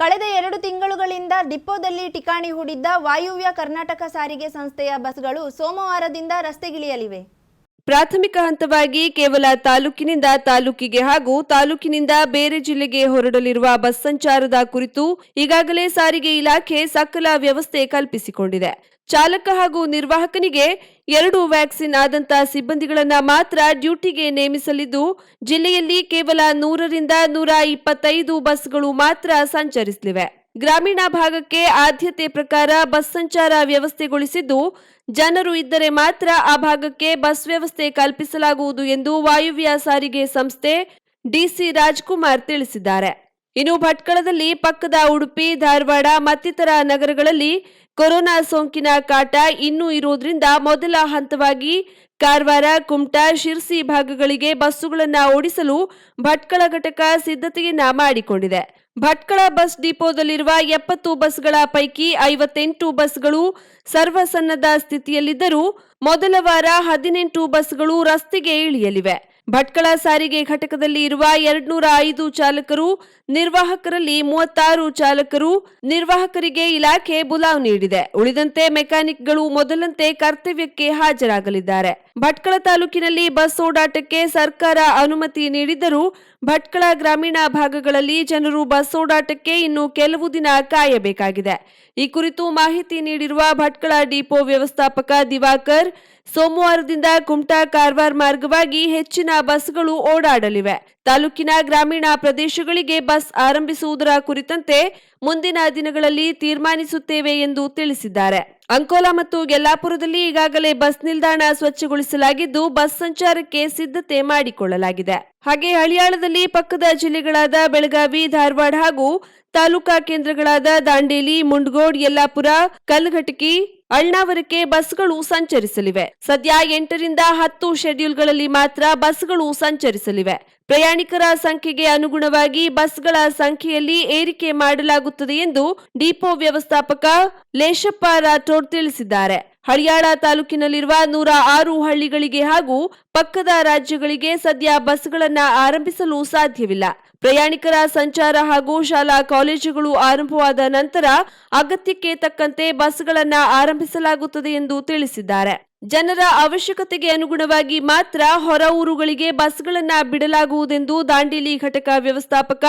ಕಳೆದ ಎರಡು ತಿಂಗಳುಗಳಿಂದ ಡಿಪೋದಲ್ಲಿ ಠಿಕಾಣಿ ಹೂಡಿದ್ದ ವಾಯುವ್ಯ ಕರ್ನಾಟಕ ಸಾರಿಗೆ ಸಂಸ್ಥೆಯ ಬಸ್ಗಳು ಸೋಮವಾರದಿಂದ ರಸ್ತೆಗಿಳಿಯಲಿವೆ. ಪ್ರಾಥಮಿಕ ಹಂತವಾಗಿ ಕೇವಲ ತಾಲೂಕಿನಿಂದ ತಾಲೂಕಿಗೆ ಹಾಗೂ ತಾಲೂಕಿನಿಂದ ಬೇರೆ ಜಿಲ್ಲೆಗೆ ಹೊರಡಲಿರುವ ಬಸ್ ಸಂಚಾರದ ಕುರಿತು ಈಗಾಗಲೇ ಸಾರಿಗೆ ಇಲಾಖೆ ಸಕಲ ವ್ಯವಸ್ಥೆ ಕಲ್ಪಿಸಿಕೊಂಡಿದೆ. ಚಾಲಕ ಹಾಗೂ ನಿರ್ವಾಹಕನಿಗೆ ಎರಡು ವ್ಯಾಕ್ಸಿನ್ ಆದಂತ ಸಿಬ್ಬಂದಿಗಳನ್ನ ಮಾತ್ರ ಡ್ಯೂಟಿಗೆ ನೇಮಿಸಲಿದ್ದು, ಜಿಲ್ಲೆಯಲ್ಲಿ ಕೇವಲ ನೂರರಿಂದ ನೂರ ಇಪ್ಪತ್ತೈದು ಬಸ್ಗಳು ಮಾತ್ರ ಸಂಚರಿಸಲಿವೆ. ಗ್ರಾಮೀಣ ಭಾಗಕ್ಕೆ ಆದ್ಯತೆ ಪ್ರಕಾರ ಬಸ್ ಸಂಚಾರ ವ್ಯವಸ್ಥೆಗೊಳಿಸಿದ್ದು, ಜನರು ಇದ್ದರೆ ಮಾತ್ರ ಆ ಭಾಗಕ್ಕೆ ಬಸ್ ವ್ಯವಸ್ಥೆ ಕಲ್ಪಿಸಲಾಗುವುದು ಎಂದು ವಾಯುವ್ಯ ಸಾರಿಗೆ ಸಂಸ್ಥೆ ಡಿಸಿ ರಾಜ್ಕುಮಾರ್ ತಿಳಿಸಿದ್ದಾರೆ. ಇನ್ನು ಭಟ್ಕಳದಲ್ಲಿ ಪಕ್ಕದ ಉಡುಪಿ, ಧಾರವಾಡ ಮತ್ತಿತರ ನಗರಗಳಲ್ಲಿ ಕೊರೋನಾ ಸೋಂಕಿನ ಕಾಟ ಇನ್ನೂ ಇರುವುದರಿಂದ ಮೊದಲ ಹಂತವಾಗಿ ಕಾರವಾರ, ಕುಮಟಾ, ಶಿರ್ಸಿ ಭಾಗಗಳಿಗೆ ಬಸ್ಸುಗಳನ್ನು ಓಡಿಸಲು ಭಟ್ಕಳ ಘಟಕ ಸಿದ್ಧತೆಯನ್ನ ಮಾಡಿಕೊಂಡಿದೆ. ಭಟ್ಕಳ ಬಸ್ ಡಿಪೋದಲ್ಲಿರುವ ಎಪ್ಪತ್ತು ಬಸ್ಗಳ ಪೈಕಿ ಐವತ್ತೆಂಟು ಬಸ್ಗಳು ಸರ್ವಸನ್ನದ ಸ್ಥಿತಿಯಲ್ಲಿದ್ದರೂ ಮೊದಲ ವಾರ ಹದಿನೆಂಟು ಬಸ್ಗಳು ರಸ್ತೆಗೆ ಇಳಿಯಲಿವೆ. ಭಟ್ಕಳ ಸಾರಿಗೆ ಘಟಕದಲ್ಲಿ ಇರುವ ಎರಡ್ನೂರ ಐದು ಚಾಲಕರು, ನಿರ್ವಾಹಕರಲ್ಲಿ ಮೂವತ್ತಾರು ಚಾಲಕರು, ನಿರ್ವಾಹಕರಿಗೆ ಇಲಾಖೆ ಬುಲಾವ್ ನೀಡಿದೆ. ಉಳಿದಂತೆ ಮೆಕ್ಯಾನಿಕ್ಗಳು ಮೊದಲಂತೆ ಕರ್ತವ್ಯಕ್ಕೆ ಹಾಜರಾಗಲಿದ್ದಾರೆ. ಭಟ್ಕಳ ತಾಲೂಕಿನಲ್ಲಿ ಬಸ್ ಓಡಾಟಕ್ಕೆ ಸರ್ಕಾರ ಅನುಮತಿ ನೀಡಿದ್ದರೂ ಭಟ್ಕಳ ಗ್ರಾಮೀಣ ಭಾಗಗಳಲ್ಲಿ ಜನರು ಬಸ್ ಓಡಾಟಕ್ಕೆ ಇನ್ನು ಕೆಲವು ದಿನ ಕಾಯಬೇಕಾಗಿದೆ. ಈ ಕುರಿತು ಮಾಹಿತಿ ನೀಡಿರುವ ಭಟ್ಕಳ ಡಿಪೋ ವ್ಯವಸ್ಥಾಪಕ ದಿವಾಕರ್, ಸೋಮವಾರದಿಂದ ಕುಮಟಾ ಕಾರವಾರ ಮಾರ್ಗವಾಗಿ ಹೆಚ್ಚಿನ ಬಸ್ಗಳು ಓಡಾಡಲಿವೆ. ತಾಲೂಕಿನ ಗ್ರಾಮೀಣ ಪ್ರದೇಶಗಳಿಗೆ ಬಸ್ ಆರಂಭಿಸುವುದರ ಕುರಿತಂತೆ ಮುಂದಿನ ದಿನಗಳಲ್ಲಿ ತೀರ್ಮಾನಿಸುತ್ತೇವೆ ಎಂದು ತಿಳಿಸಿದ್ದಾರೆ. ಅಂಕೋಲಾ ಮತ್ತು ಯಲ್ಲಾಪುರದಲ್ಲಿ ಈಗಾಗಲೇ ಬಸ್ ನಿಲ್ದಾಣ ಸ್ವಚ್ಛಗೊಳಿಸಲಾಗಿದ್ದು, ಬಸ್ ಸಂಚಾರಕ್ಕೆ ಸಿದ್ಧತೆ ಮಾಡಿಕೊಳ್ಳಲಾಗಿದೆ. ಹಾಗೆ ಹಳಿಯಾಳದಲ್ಲಿ ಪಕ್ಕದ ಜಿಲ್ಲೆಗಳಾದ ಬೆಳಗಾವಿ, ಧಾರವಾಡ ಹಾಗೂ ತಾಲೂಕಾ ಕೇಂದ್ರಗಳಾದ ದಾಂಡೇಲಿ, ಮುಂಡಗೋಡ್, ಯಲ್ಲಾಪುರ ಕಲ್ಘಟಕಿ ಅಳ್ನಾವರಕ್ಕೆ ಬಸ್ಗಳು ಸಂಚರಿಸಲಿವೆ. ಸದ್ಯ ಎಂಟರಿಂದ ಹತ್ತು ಶೆಡ್ಯೂಲ್ಗಳಲ್ಲಿ ಮಾತ್ರ ಬಸ್ಗಳು ಸಂಚರಿಸಲಿವೆ. ಪ್ರಯಾಣಿಕರ ಸಂಖ್ಯೆಗೆ ಅನುಗುಣವಾಗಿ ಬಸ್ಗಳ ಸಂಖ್ಯೆಯಲ್ಲಿ ಏರಿಕೆ ಮಾಡಲಾಗುತ್ತದೆ ಎಂದು ಡಿಪೋ ವ್ಯವಸ್ಥಾಪಕ ಲೇಶಪ್ಪ ರಾಠೋಡ್ ತಿಳಿಸಿದ್ದಾರೆ. ಹಳಿಯಾಳ ತಾಲೂಕಿನಲ್ಲಿರುವ ನೂರ ಆರು ಹಳ್ಳಿಗಳಿಗೆ ಹಾಗೂ ಪಕ್ಕದ ರಾಜ್ಯಗಳಿಗೆ ಸದ್ಯ ಬಸ್ಗಳನ್ನು ಆರಂಭಿಸಲು ಸಾಧ್ಯವಿಲ್ಲ. ಪ್ರಯಾಣಿಕರ ಸಂಚಾರ ಹಾಗೂ ಶಾಲಾ ಕಾಲೇಜುಗಳು ಆರಂಭವಾದ ನಂತರ ಅಗತ್ಯಕ್ಕೆ ತಕ್ಕಂತೆ ಬಸ್ಗಳನ್ನು ಆರಂಭಿಸಲಾಗುತ್ತದೆ ಎಂದು ತಿಳಿಸಿದ್ದಾರೆ. ಜನರ ಅವಶ್ಯಕತೆಗೆ ಅನುಗುಣವಾಗಿ ಮಾತ್ರ ಹೊರ ಊರುಗಳಿಗೆ ಬಸ್ಗಳನ್ನ ಬಿಡಲಾಗುವುದೆಂದು ದಾಂಡೇಲಿ ಘಟಕ ವ್ಯವಸ್ಥಾಪಕ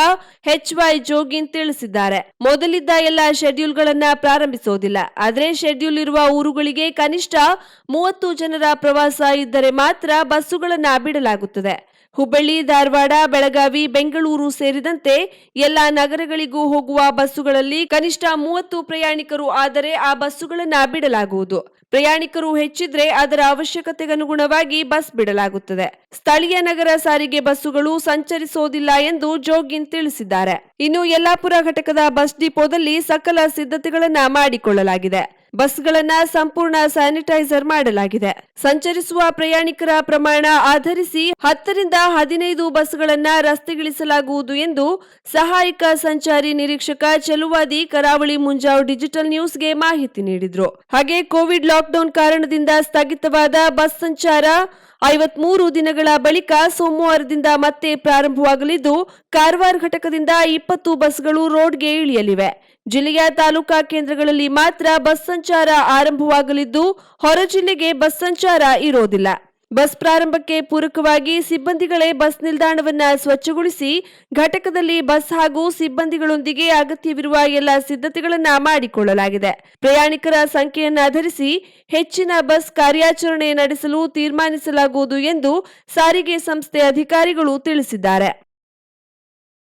ಎಚ್ ವೈ ಜೋಗಿನ್ ತಿಳಿಸಿದ್ದಾರೆ. ಮೊದಲಿದ್ದ ಎಲ್ಲ ಶೆಡ್ಯೂಲ್ಗಳನ್ನು ಪ್ರಾರಂಭಿಸೋದಿಲ್ಲ. ಆದರೆ ಶೆಡ್ಯೂಲ್ ಇರುವ ಊರುಗಳಿಗೆ ಕನಿಷ್ಠ ಮೂವತ್ತು ಜನರ ಪ್ರವಾಸ ಇದ್ದರೆ ಮಾತ್ರ ಬಸ್ಸುಗಳನ್ನು ಬಿಡಲಾಗುತ್ತದೆ. ಹುಬ್ಬಳ್ಳಿ, ಧಾರವಾಡ, ಬೆಳಗಾವಿ, ಬೆಂಗಳೂರು ಸೇರಿದಂತೆ ಎಲ್ಲ ನಗರಗಳಿಗೂ ಹೋಗುವ ಬಸ್ಸುಗಳಲ್ಲಿ ಕನಿಷ್ಠ ಮೂವತ್ತು ಪ್ರಯಾಣಿಕರು ಆದರೆ ಆ ಬಸ್ಸುಗಳನ್ನು ಬಿಡಲಾಗುವುದು. ಪ್ರಯಾಣಿಕರು ಹೆಚ್ಚಿದ್ರೆ ಅದರ ಅವಶ್ಯಕತೆಗನುಗುಣವಾಗಿ ಬಸ್ ಬಿಡಲಾಗುತ್ತದೆ. ಸ್ಥಳೀಯ ನಗರ ಸಾರಿಗೆ ಬಸ್ಸುಗಳು ಸಂಚರಿಸೋದಿಲ್ಲ ಎಂದು ಜೋಗಿನ್ ತಿಳಿಸಿದ್ದಾರೆ. ಇನ್ನು ಯಲ್ಲಾಪುರ ಘಟಕದ ಬಸ್ ಡಿಪೋದಲ್ಲಿ ಸಕಲ ಸಿದ್ಧತೆಗಳನ್ನ ಮಾಡಿಕೊಳ್ಳಲಾಗಿದೆ. ಬಸ್ಗಳನ್ನ ಸಂಪೂರ್ಣ ಸ್ಯಾನಿಟೈಸರ್ ಮಾಡಲಾಗಿದೆ. ಸಂಚರಿಸುವ ಪ್ರಯಾಣಿಕರ ಪ್ರಮಾಣ ಆಧರಿಸಿ ಹತ್ತರಿಂದ ಹದಿನೈದು ಬಸ್ಗಳನ್ನ ರಸ್ತೆಗಿಳಿಸಲಾಗುವುದು ಎಂದು ಸಹಾಯಕ ಸಂಚಾರಿ ನಿರೀಕ್ಷಕ ಚಲುವಾದಿ ಕರಾವಳಿ ಮುಂಜಾವ್ ಡಿಜಿಟಲ್ ನ್ಯೂಸ್ಗೆ ಮಾಹಿತಿ ನೀಡಿದ್ರು. ಹಾಗೆ ಕೋವಿಡ್ ಲಾಕ್ಡೌನ್ ಕಾರಣದಿಂದ ಸ್ಥಗಿತವಾದ ಬಸ್ ಸಂಚಾರ ಐವತ್ಮೂರು ದಿನಗಳ ಬಳಿಕ ಸೋಮವಾರದಿಂದ ಮತ್ತೆ ಪ್ರಾರಂಭವಾಗಲಿದ್ದು, ಕಾರವಾರ ಘಟಕದಿಂದ ಇಪ್ಪತ್ತು ಬಸ್ಗಳು ರೋಡ್ಗೆ ಇಳಿಯಲಿವೆ. ಜಿಲ್ಲೆಯ ತಾಲೂಕಾ ಕೇಂದ್ರಗಳಲ್ಲಿ ಮಾತ್ರ ಬಸ್ ಸಂಚಾರ ಆರಂಭವಾಗಲಿದ್ದು, ಹೊರ ಜಿಲ್ಲೆಗೆ ಬಸ್ ಸಂಚಾರ ಇರೋದಿಲ್ಲ. ಬಸ್ ಪ್ರಾರಂಭಕ್ಕೆ ಪೂರಕವಾಗಿ ಸಿಬ್ಬಂದಿಗಳೇ ಬಸ್ ನಿಲ್ದಾಣವನ್ನ ಸ್ವಚ್ಛಗೊಳಿಸಿ, ಘಟಕದಲ್ಲಿ ಬಸ್ ಹಾಗೂ ಸಿಬ್ಬಂದಿಗಳೊಂದಿಗೆ ಅಗತ್ಯವಿರುವ ಎಲ್ಲ ಸಿದ್ಧತೆಗಳನ್ನು ಮಾಡಿಕೊಳ್ಳಲಾಗಿದೆ. ಪ್ರಯಾಣಿಕರ ಸಂಖ್ಯೆಯನ್ನು ಆಧರಿಸಿ ಹೆಚ್ಚಿನ ಬಸ್ ಕಾರ್ಯಾಚರಣೆ ನಡೆಸಲು ತೀರ್ಮಾನಿಸಲಾಗುವುದು ಎಂದು ಸಾರಿಗೆ ಸಂಸ್ಥೆ ಅಧಿಕಾರಿಗಳು ತಿಳಿಸಿದ್ದಾರೆ.